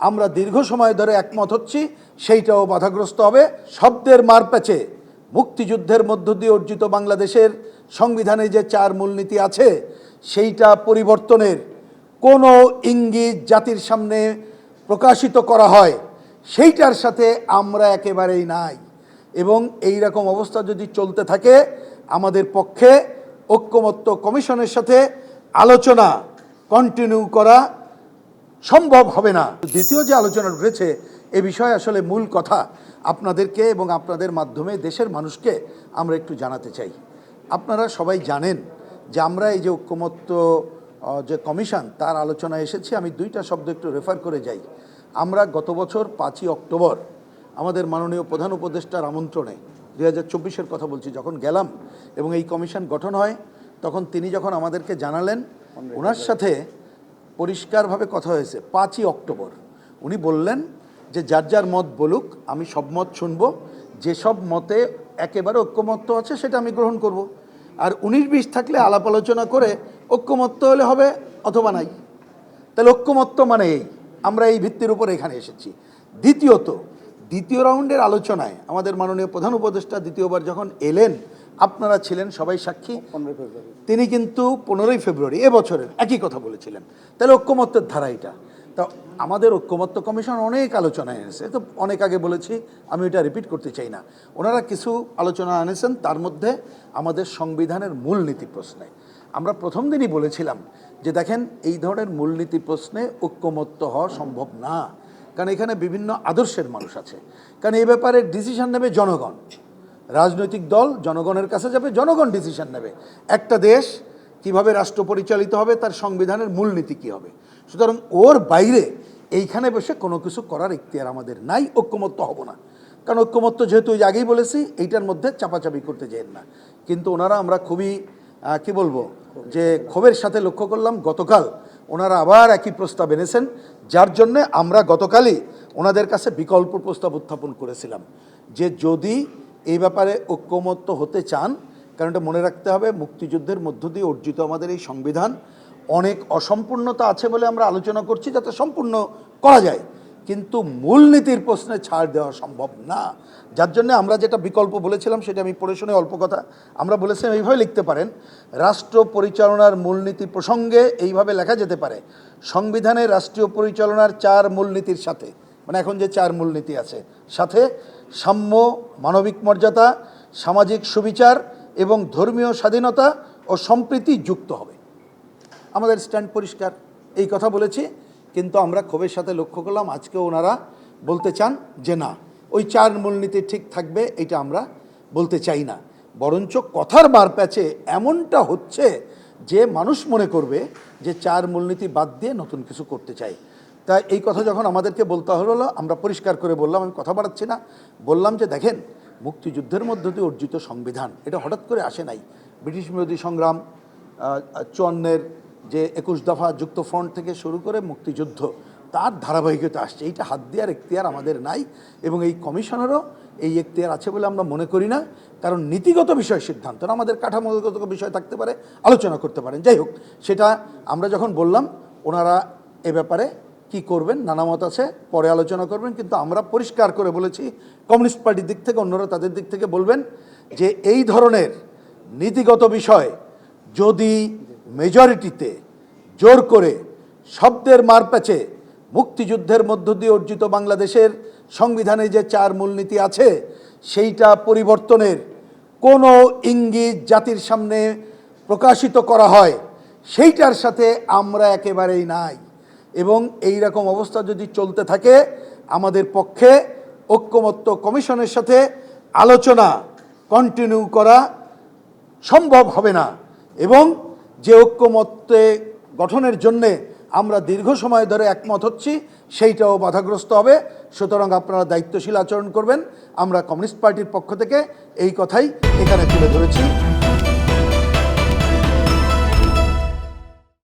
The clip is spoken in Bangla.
আমরা দীর্ঘ সময় ধরে একমত হচ্ছি, সেইটাও বাধাগ্রস্ত হবে। শব্দের মারপ্যাচে মুক্তিযুদ্ধের মধ্য দিয়ে অর্জিত বাংলাদেশের সংবিধানে যে চার মূলনীতি আছে, সেইটা পরিবর্তনের কোনো ইঙ্গিত জাতির সামনে প্রকাশিত করা হয়, সেইটার সাথে আমরা একেবারেই নাই। এবং এই রকম অবস্থা যদি চলতে থাকে, আমাদের পক্ষে ঐক্যমত্য কমিশনের সাথে আলোচনা কন্টিনিউ করা সম্ভব হবে না। দ্বিতীয় যে আলোচনা রয়েছে, এ বিষয়ে আসলে মূল কথা আপনাদেরকে এবং আপনাদের মাধ্যমে দেশের মানুষকে আমরা একটু জানাতে চাই। আপনারা সবাই জানেন যে আমরা এই যে ঐক্যমত্য যে কমিশন, তার আলোচনা এসেছি। আমি দুইটা শব্দ একটু রেফার করে যাই। আমরা গত বছর পাঁচই অক্টোবর আমাদের মাননীয় প্রধান উপদেষ্টার আমন্ত্রণে দু হাজার কথা বলছি, যখন গেলাম এবং এই কমিশন গঠন হয়, তখন তিনি যখন আমাদেরকে জানালেন, ওনার সাথে পরিষ্কারভাবে কথা হয়েছে, পাঁচই অক্টোবর। উনি বললেন যে, যার যার মত বলুক, আমি সব মত শুনব। যেসব মতে একেবারে ঐক্যমত্য আছে, সেটা আমি গ্রহণ করব। আর উনিশ বিশ থাকলে আলাপ আলোচনা করে ঐক্যমত্য হলে হবে অথবা নাই। তাহলে ঐক্যমত্য মানে এই, আমরা এই ভিত্তির উপর এখানে এসেছি। দ্বিতীয়ত, দ্বিতীয় রাউন্ডের আলোচনায় আমাদের মাননীয় প্রধান উপদেষ্টা দ্বিতীয়বার যখন এলেন আপনারা ছিলেন সবাই সাক্ষী। তিনি কিন্তু পনেরোই ফেব্রুয়ারি এবছরের একই কথা বলেছিলেন। তাহলে ঐক্যমত্যের ধারা এটা। তা আমাদের ঐক্যমত্য কমিশন অনেক আলোচনায় এনেছে। তো অনেক আগে বলেছি আমি এটা রিপিট করতে চাই না। ওনারা কিছু আলোচনা এনেছেন তার মধ্যে আমাদের সংবিধানের মূলনীতি প্রশ্নে। আমরা প্রথম দিনই বলেছিলাম যে দেখেন এই ধরনের মূলনীতি প্রশ্নে ঐক্যমত্য হওয়া সম্ভব না। কারণ এখানে বিভিন্ন আদর্শের মানুষ আছে। কারণ এই ব্যাপারে ডিসিশন নেবে জনগণ। রাজনৈতিক দল জনগণের কাছে যাবে, জনগণ ডিসিশন নেবে। একটা দেশ কীভাবে রাষ্ট্র পরিচালিত হবে, তার সংবিধানের মূলনীতি কী হবে। সুতরাং ওর বাইরে এইখানে বসে কোনো কিছু করার ইখতিয়ার আমাদের নাই, ঐক্যমত্য হব না। কারণ ঐক্যমত্য যেহেতু ওই আগেই বলেছি, এইটার মধ্যে চাপাচাপি করতে যেন না। কিন্তু ওনারা আমরা খুবই কি বলব, যে ক্ষোভের সাথে লক্ষ্য করলাম, গতকাল ওনারা আবার একই প্রস্তাব এনেছেন, যার জন্যে আমরা গতকালই ওনাদের কাছে বিকল্প প্রস্তাব উত্থাপন করেছিলাম। যে যদি এই ব্যাপারে ঐক্যমত্য হতে চান, কারণ এটা মনে রাখতে হবে মুক্তিযুদ্ধের মধ্য দিয়ে অর্জিত আমাদের এই সংবিধান। অনেক অসম্পূর্ণতা আছে বলে আমরা আলোচনা করছি যাতে সম্পূর্ণ করা যায়। কিন্তু মূলনীতির প্রশ্নে ছাড় দেওয়া সম্ভব না। যার জন্য আমরা যেটা বিকল্প বলেছিলাম সেটা আমি পড়ে শুনে অল্প কথা, আমরা বলেছিলাম এইভাবে লিখতে পারেন, রাষ্ট্র পরিচালনার মূলনীতি প্রসঙ্গে এইভাবে লেখা যেতে পারে, সংবিধানে রাষ্ট্রীয় পরিচালনার চার মূলনীতির সাথে। মানে এখন যে চার মূলনীতি আছে, সাথে সাম্য, মানবিক মর্যাদা, সামাজিক সুবিচার এবং ধর্মীয় স্বাধীনতা ও সম্প্রীতি যুক্ত হবে। আমাদের স্ট্যান্ড পরিষ্কার, এই কথা বলেছি, কিন্তু আমরা ক্ষোভের সাথে লক্ষ্য করলাম আজকে ওনারা বলতে চান যে না, ওই চার মূলনীতি ঠিক থাকবে এটা আমরা বলতে চাই না। বরঞ্চ কথার বার প্যাচে এমনটা হচ্ছে যে মানুষ মনে করবে যে চার মূলনীতি বাদ দিয়ে নতুন কিছু করতে চাই তা এই কথা যখন আমাদেরকে বলতে হলো আমরা পরিষ্কার করে বললাম, আমি কথা বাড়াচ্ছি না। বললাম যে, দেখেন, মুক্তিযুদ্ধের মধ্য দিয়ে অর্জিত সংবিধান, এটা হঠাৎ করে আসে নাই। ব্রিটিশ বিরোধী সংগ্রাম চুয়ান্নের যে একুশ দফা যুক্ত ফ্রন্ট থেকে শুরু করে মুক্তিযুদ্ধ, তার ধারাবাহিকতা আসছে। এইটা হাত দেওয়ার এখতিয়ার আমাদের নাই এবং এই কমিশনেরও এই এখতিয়ার আছে বলে আমরা মনে করি না। কারণ নীতিগত বিষয় সিদ্ধান্ত আমাদের কাঠামোগত বিষয় থাকতে পারে, আলোচনা করতে পারেন। যাই হোক, সেটা আমরা যখন বললাম, ওনারা এ ব্যাপারে কি করবেন? নানা মত আছে, পরে আলোচনা করবেন, কিন্তু আমরা পরিষ্কার করে বলেছি, কমিউনিস্ট পার্টির দিক থেকে অন্যরা তাদের দিক থেকে বলবেন যে এই ধরনের নীতিগত বিষয় যদি মেজরিটিতে জোর করে শব্দের মারপ্যাচে মুক্তিযুদ্ধের মধ্য দিয়ে অর্জিত বাংলাদেশের সংবিধানে যে চার মূলনীতি আছে, সেইটা পরিবর্তনের কোনো ইঙ্গিত জাতির সামনে প্রকাশিত করা হয়, সেইটার সাথে আমরা একেবারেই নাই। এবং এই রকম অবস্থা যদি চলতে থাকে, আমাদের পক্ষে ঐক্যমত্য কমিশনের সাথে আলোচনা কন্টিনিউ করা সম্ভব হবে না এবং যে ঐক্যমত্যে গঠনের জন্যে আমরা দীর্ঘ সময় ধরে একমত হচ্ছি, সেইটাও বাধাগ্রস্ত হবে। সুতরাং আপনারা দায়িত্বশীল আচরণ করবেন। আমরা কমিউনিস্ট পার্টির পক্ষ থেকে এই কথাই এখানে তুলে ধরেছি।